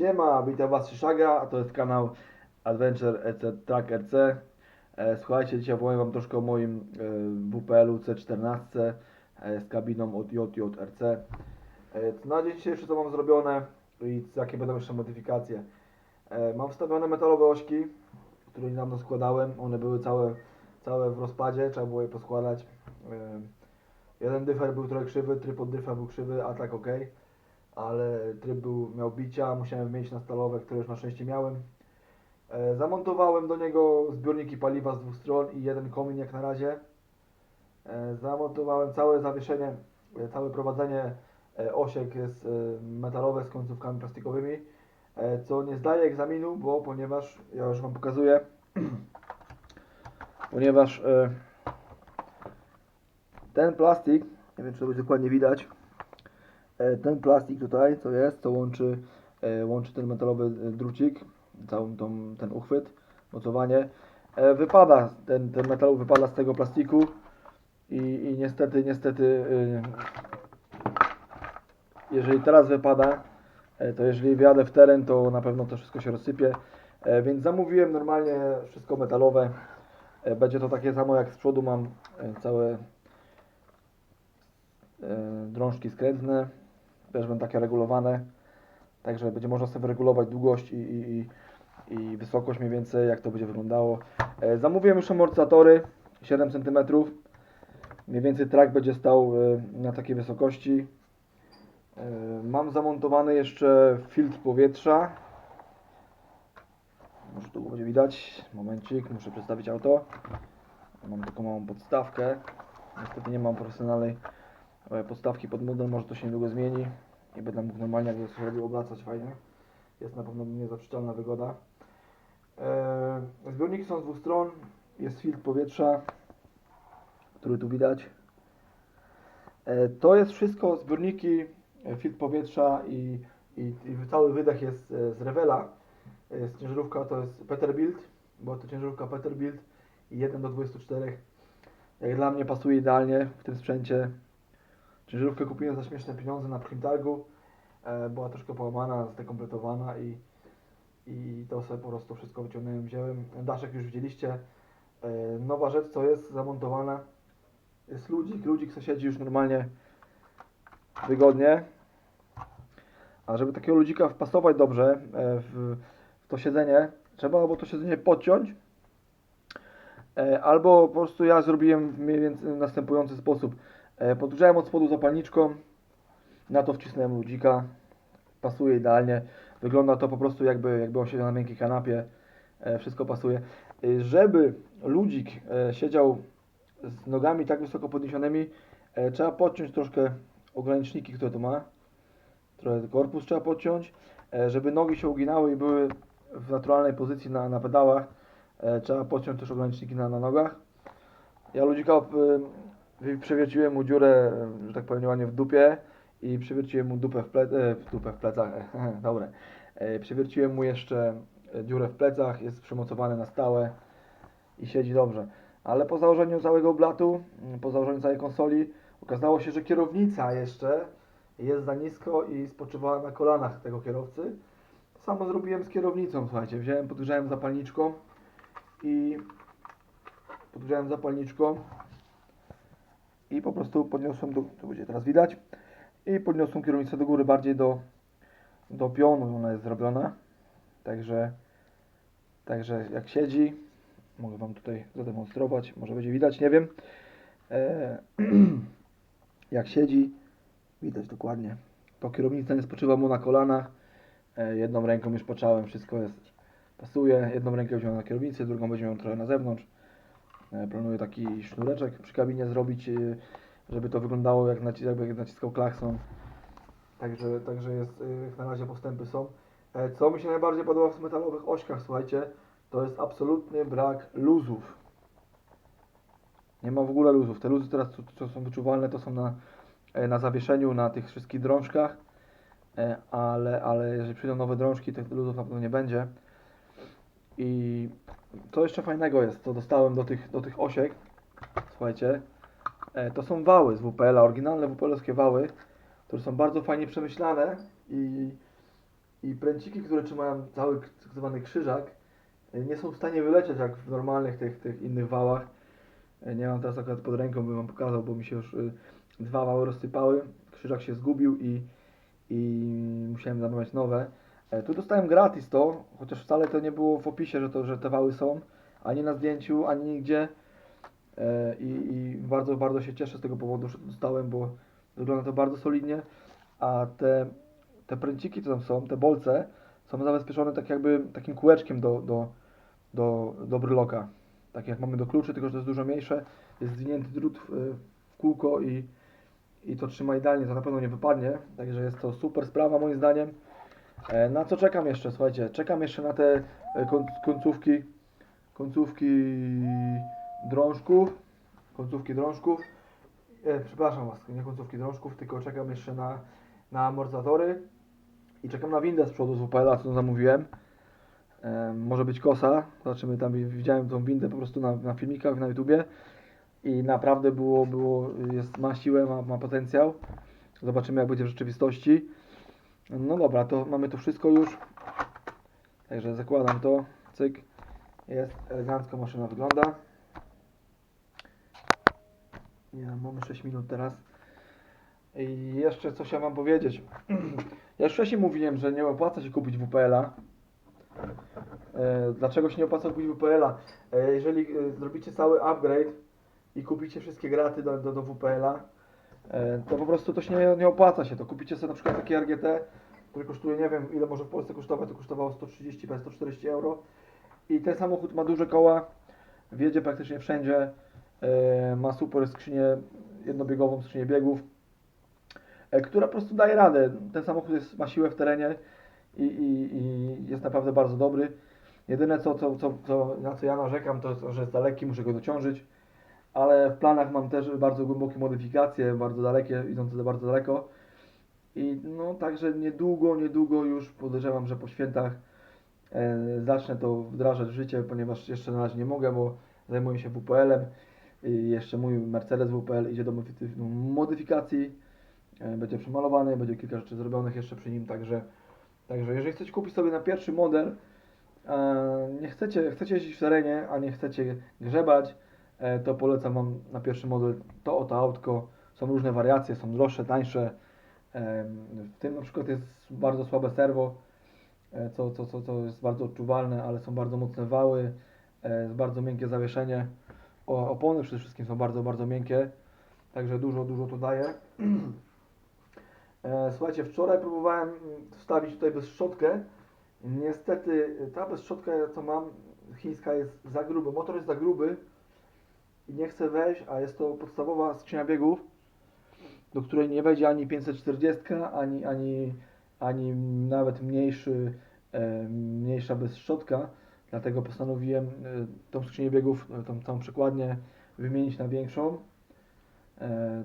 Siema, witam Was Szyszaga, a to jest kanał Adventure EC Track RC. E, Słuchajcie, dzisiaj opowiem Wam troszkę o moim e, WPL-u C14 e, z kabiną od JJRC. E, na dzień dzisiejszy co mam zrobione i jakie będą jeszcze modyfikacje. E, Mam wstawione metalowe ośki, które niedawno składałem. One były całe, całe w rozpadzie, trzeba było je poskładać. E, Jeden dyfer był trochę krzywy, tryb od był krzywy, a tak ok ale tryb był, miał bicia, musiałem wymienić na stalowe, które już na szczęście miałem. E, zamontowałem do niego zbiorniki paliwa z dwóch stron i jeden komin jak na razie. E, zamontowałem całe zawieszenie, e, całe prowadzenie osiek jest metalowe z końcówkami plastikowymi, co nie zdaje egzaminu, bo ponieważ, ja już Wam pokazuję, ponieważ ten plastik, nie wiem czy to będzie dokładnie widać, ten plastik tutaj, co jest, co łączy, e, łączy ten metalowy e, drucik, całą tą, ten uchwyt, mocowanie, e, wypada, ten, ten metal wypada z tego plastiku i, i niestety, niestety, e, jeżeli teraz wypada, e, to jeżeli wjadę w teren, to na pewno to wszystko się rozsypie, e, więc zamówiłem normalnie wszystko metalowe, E, będzie to takie samo jak z przodu mam e, całe e, drążki skrętne, też będą takie regulowane, także będzie można sobie wyregulować długość i, i, i, wysokość mniej więcej, jak to będzie wyglądało. E, zamówiłem już amortyzatory 7 cm, mniej więcej trak będzie stał e, na takiej wysokości. E, mam zamontowany jeszcze filtr powietrza. Może tu będzie widać. Momencik, muszę przedstawić auto. Mam taką małą podstawkę. Niestety nie mam profesjonalnej podstawki pod model, może to się niedługo zmieni i będę mógł normalnie jak robił obracać fajnie. Jest na pewno niezaprzeczalna wygoda. E, zbiorniki są z dwóch stron. Jest filtr powietrza, który tu widać. E, to jest wszystko zbiorniki, e, filtr powietrza i, i, i cały wydech jest e, z Revela. Jest ciężarówka, to jest Peterbilt, bo to ciężarówka Peterbilt i 1 do 24. Jak dla mnie pasuje idealnie w tym sprzęcie. Ciężarówkę kupiłem za śmieszne pieniądze na Primtargu. E, była troszkę połamana, zdekompletowana i, i to sobie po prostu wszystko wyciągnąłem, wziąłem. Daszek już widzieliście. E, nowa rzecz, co jest zamontowana, jest ludzik. Ludzik co siedzi już normalnie wygodnie. A żeby takiego ludzika wpasować dobrze e, w, w to siedzenie, trzeba albo to siedzenie podciąć, e, albo po prostu ja zrobiłem w następujący sposób. E, Podgrzałem od spodu zapalniczką, na to wcisnąłem ludzika, pasuje idealnie. Wygląda to po prostu jakby, jakby on siedział na miękkiej kanapie, e, wszystko pasuje. E, Żeby ludzik siedział z nogami tak wysoko podniesionymi, trzeba podciąć troszkę ograniczniki, które to ma. Trochę korpus trzeba podciąć, żeby nogi się uginały i były w naturalnej pozycji na, na pedałach. Trzeba podciąć też ograniczniki na, na nogach. Ja ludzika przewierciłem mu dziurę, e, że tak powiem, ładnie w dupie i przewierciłem mu dupę w, ple, e, w dupę w plecach. Dobre. E, Przewierciłem mu jeszcze e, dziurę w plecach, jest przymocowany na stałe i siedzi dobrze. Ale po założeniu całego blatu, mm, po założeniu całej konsoli, okazało się, że kierownica jeszcze jest za nisko i spoczywała na kolanach tego kierowcy. Samo zrobiłem z kierownicą, słuchajcie. Wziąłem, podgrzałem zapalniczką i podgrzałem zapalniczką i po prostu podniosłem, do, to będzie teraz widać, i podniosłem kierownicę do góry bardziej do, do pionu, ona jest zrobiona. Także, także jak siedzi, mogę Wam tutaj zademonstrować, może będzie widać, nie wiem. E, jak siedzi, widać dokładnie. To kierownica nie spoczywa mu na kolanach. E, jedną ręką już poczałem, wszystko jest, pasuje. Jedną rękę wziąłem na kierownicę, drugą weźmiemy trochę na zewnątrz. E, planuję taki sznureczek przy kabinie zrobić, e, żeby to wyglądało jak, naci- jakby jak naciskał klakson. Także, także jest, e, na razie postępy są. Co mi się najbardziej podoba w metalowych ośkach, słuchajcie, to jest absolutny brak luzów. Nie ma w ogóle luzów. Te luzy teraz, co, co są wyczuwalne, to są na, na zawieszeniu, na tych wszystkich drążkach, ale, ale jeżeli przyjdą nowe drążki, tych luzów na pewno nie będzie. I co jeszcze fajnego jest, co dostałem do tych, do tych osiek, słuchajcie, e, to są wały z WPL-a, oryginalne WPL-owskie wały, które są bardzo fajnie przemyślane i i pręciki, które trzymają cały k- tak krzyżak, e, nie są w stanie wylecieć jak w normalnych tych, tych innych wałach. E, Nie mam teraz akurat pod ręką, bym wam pokazał, bo mi się już y, dwa wały rozsypały, krzyżak się zgubił i, i musiałem zamawiać nowe. E, Tu dostałem gratis to, chociaż wcale to nie było w opisie, że, to, że te wały są, ani na zdjęciu, ani nigdzie. E, I, I bardzo, bardzo się cieszę z tego powodu, że dostałem, bo wygląda to bardzo solidnie. A te, te pręciki, co tam są, te bolce, są zabezpieczone tak jakby takim kółeczkiem do, do, do, do bryloka. Tak jak mamy do kluczy, tylko że to jest dużo mniejsze. Jest zwinięty drut w, w kółko i, i to trzyma idealnie, to na pewno nie wypadnie. Także jest to super sprawa moim zdaniem. E, Na co czekam jeszcze? Słuchajcie, czekam jeszcze na te e, koń- końcówki, końcówki drążków, końcówki drążków. E, przepraszam Was, nie końcówki drążków, tylko czekam jeszcze na, na amortyzatory i czekam na windę z przodu z WPL-a, co zamówiłem. E, może być kosa, zobaczymy tam, widziałem tą windę po prostu na, na filmikach na YouTubie i naprawdę było, było, jest, ma siłę, ma, ma potencjał. Zobaczymy jak będzie w rzeczywistości. No dobra, to mamy to wszystko już. Także zakładam to. Cyk. Jest elegancko maszyna wygląda. Nie, mamy 6 minut teraz. I jeszcze coś ja mam powiedzieć. Ja już wcześniej mówiłem, że nie opłaca się kupić WPL-a. E, Dlaczego się nie opłaca kupić WPL-a? E, Jeżeli e, zrobicie cały upgrade i kupicie wszystkie graty do, do, do WPL-a, to po prostu to się nie, nie opłaca się. To kupicie sobie na przykład takie RGT, które kosztuje, nie wiem ile może w Polsce kosztować, to kosztowało 130, prawie 140 euro. I ten samochód ma duże koła, wjedzie praktycznie wszędzie, e, ma super skrzynię jednobiegową, skrzynię biegów, e, która po prostu daje radę. Ten samochód jest, ma siłę w terenie i, i, i jest naprawdę bardzo dobry. Jedyne co, co, co, co, na co ja narzekam, to to, że jest daleki, muszę go dociążyć, ale w planach mam też bardzo głębokie modyfikacje, bardzo dalekie, idące bardzo daleko. I no także niedługo, niedługo już podejrzewam, że po świętach e, zacznę to wdrażać w życie, ponieważ jeszcze na razie nie mogę, bo zajmuję się WPL-em. I jeszcze mój Mercedes WPL idzie do no, modyfikacji. E, będzie przemalowany, będzie kilka rzeczy zrobionych jeszcze przy nim, także, także jeżeli chcecie kupić sobie na pierwszy model, e, nie chcecie, chcecie jeździć w terenie, a nie chcecie grzebać, e, to polecam Wam na pierwszy model to oto autko. Są różne wariacje, są droższe, tańsze. W tym na przykład jest bardzo słabe serwo, e, co, co, co, co jest bardzo odczuwalne, ale są bardzo mocne wały, e, jest bardzo miękkie zawieszenie. O, opony przede wszystkim są bardzo, bardzo miękkie, także dużo, dużo to daje. E, Słuchajcie, wczoraj próbowałem wstawić tutaj bezszczotkę. Niestety ta bezszczotka, co mam, chińska jest za gruba. Motor jest za gruby i nie chce wejść, a jest to podstawowa skrzynia biegów, do której nie wejdzie ani 540, ani, ani, ani nawet mniejszy, e, mniejsza bezszczotka. Dlatego postanowiłem e, tą skrzynię biegów, e, tą całą przekładnię wymienić na większą.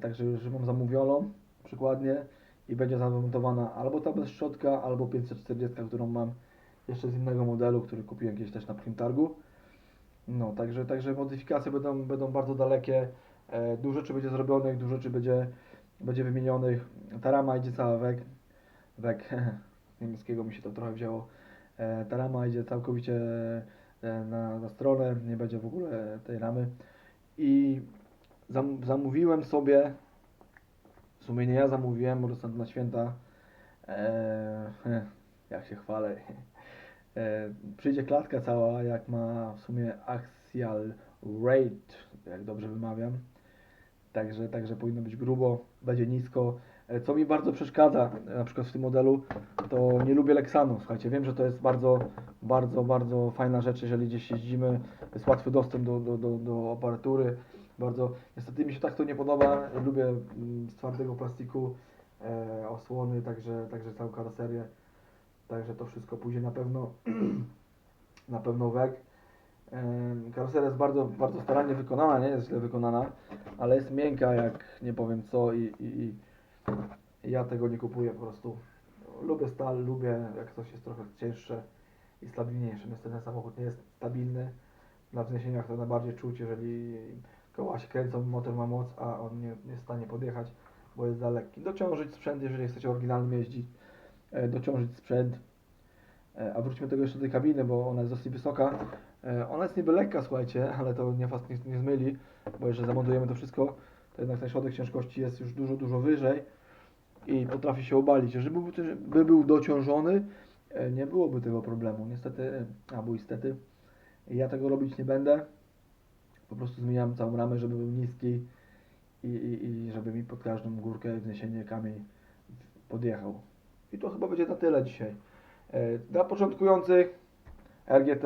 Także już mam zamówioną przykładnię i będzie zamontowana albo ta bezszczotka, albo 540, którą mam jeszcze z innego modelu, który kupiłem kiedyś też na Primtargu. No, także, także modyfikacje będą, będą bardzo dalekie. Dużo rzeczy będzie zrobionych, dużo rzeczy będzie, będzie wymienionych. Ta rama idzie cała wek. Wek, niemieckiego mi się to trochę wzięło. E, ta rama idzie całkowicie e, na, na stronę, nie będzie w ogóle tej ramy. I zam, zamówiłem sobie, w sumie nie ja zamówiłem, bo dostałem na święta. E, jak się chwalę. E, przyjdzie klatka cała, jak ma w sumie Axial Rate, jak dobrze wymawiam. Także, także powinno być grubo, będzie nisko. E, Co mi bardzo przeszkadza, e, na przykład w tym modelu, to nie lubię Lexanu. Słuchajcie, wiem, że to jest bardzo, bardzo, bardzo fajna rzecz, jeżeli gdzieś jeździmy, jest łatwy dostęp do, do, do, do aparatury. Bardzo, niestety mi się tak to nie podoba. Lubię mm, z twardego plastiku e, osłony, także, także całą karoserię. Także to wszystko pójdzie na pewno na pewno wek. Em, Karoseria jest bardzo, bardzo starannie wykonana, nie jest źle wykonana, ale jest miękka jak nie powiem co i, i, i i ja tego nie kupuję po prostu. Lubię stal, lubię jak coś jest trochę cięższe i stabilniejsze. Niestety ten samochód nie jest stabilny. Na wzniesieniach to najbardziej czuć, jeżeli koła się kręcą, motor ma moc, a on nie, nie jest w stanie podjechać, bo jest za lekki. Dociążyć sprzęt, jeżeli chcecie oryginalnym jeździć, e, dociążyć sprzęt, E, A wróćmy do tego jeszcze do tej kabiny, bo ona jest dosyć wysoka. E, Ona jest niby lekka, słuchajcie, ale to nie was nie, nie zmyli, bo jeżeli zamontujemy to wszystko, to jednak ten środek ciężkości jest już dużo, dużo wyżej i potrafi się obalić. Jeżeli by, był- by był dociążony, e, nie byłoby tego problemu. Niestety, e, albo niestety, ja tego robić nie będę. Po prostu zmieniam całą ramę, żeby był niski i, i, i żeby mi pod każdą górkę wzniesienie kamień podjechał. I to chyba będzie na tyle dzisiaj. Dla początkujących LGT,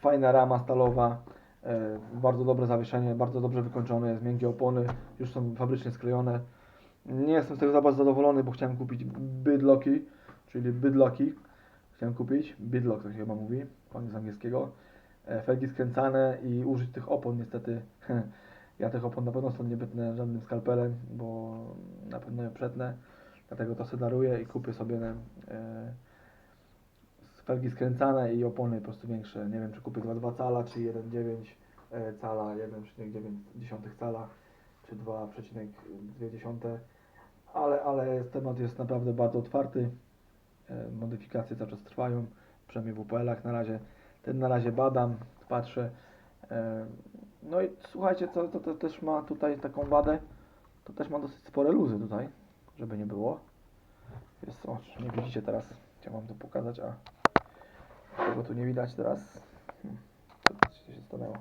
fajna rama stalowa, e, bardzo dobre zawieszenie, bardzo dobrze wykończone, jest miękkie opony, już są fabrycznie sklejone. Nie jestem z tego za bardzo zadowolony, bo chciałem kupić bydloki, czyli bydloki. Chciałem kupić, bydlock to się chyba mówi, z angielskiego. E, Felgi skręcane i użyć tych opon niestety. Ja tych opon na pewno stąd nie wytnę żadnym skalpelem, bo na pewno je przetnę. Dlatego to sobie daruję i kupię sobie e, felgi skręcane i opony po prostu większe. Nie wiem, czy kupię 2,2 cala, czy 1,9 e, cala, 1,9 cala, czy 2,2. Ale, ale temat jest naprawdę bardzo otwarty. E, Modyfikacje cały czas trwają, przynajmniej w UPL-ach na razie. Ten na razie badam, patrzę. E, No i słuchajcie, to, to, to też ma tutaj taką wadę. To też ma dosyć spore luzy tutaj, żeby nie było. Jest, o, nie widzicie teraz. Chciałem wam to pokazać, a tego tu nie widać teraz. Hmm, Co się stanęło?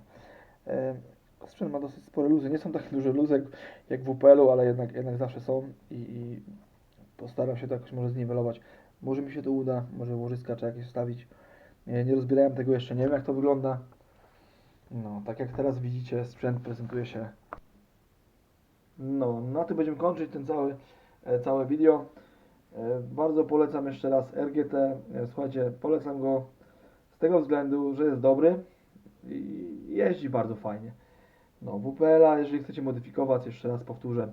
E, Sprzęt ma dosyć spore luzy. Nie są takie duże luzy jak, w UPL-u, ale jednak, jednak zawsze są i, i postaram się to jakoś może zniwelować. Może mi się to uda, może łożyska trzeba jakieś wstawić. Nie, nie rozbierałem tego jeszcze, nie wiem jak to wygląda. No, tak jak teraz widzicie, sprzęt prezentuje się. No, na tym będziemy kończyć ten cały, e, całe video. E, Bardzo polecam jeszcze raz RGT. E, Słuchajcie, polecam go z tego względu, że jest dobry i jeździ bardzo fajnie. No, WPL-a, jeżeli chcecie modyfikować, jeszcze raz powtórzę,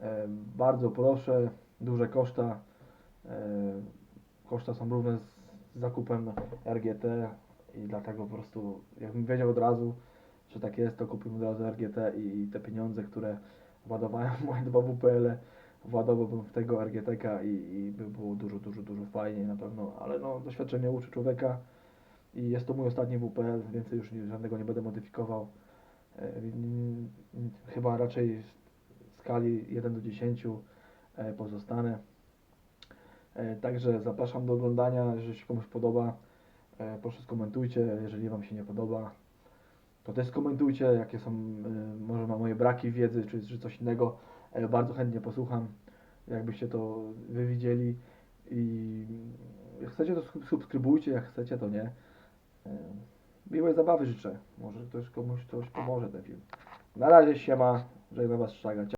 e, bardzo proszę, duże koszta. E, Koszta są równe z zakupem RGT i dlatego po prostu, jakbym wiedział od razu, że tak jest, to kupiłbym od razu RGT i, te pieniądze, które władowałem moje dwa WPL-e, władowałbym w tego RGTK i, i by było dużo, dużo, dużo fajniej na pewno, ale no doświadczenie uczy człowieka i jest to mój ostatni WPL, więcej już żadnego nie będę modyfikował. E, Chyba raczej w skali 1 do 10 e, pozostanę. E, Także zapraszam do oglądania, jeżeli się komuś podoba, proszę skomentujcie, jeżeli Wam się nie podoba, to też skomentujcie, jakie są może ma moje braki wiedzy, czy, czy coś innego. Bardzo chętnie posłucham, jakbyście to wy widzieli i jak chcecie to sub- subskrybujcie, jak chcecie to nie. E, Miłej zabawy życzę, może ktoś komuś coś pomoże ten film. Na razie siema, żegnam Was Szaga.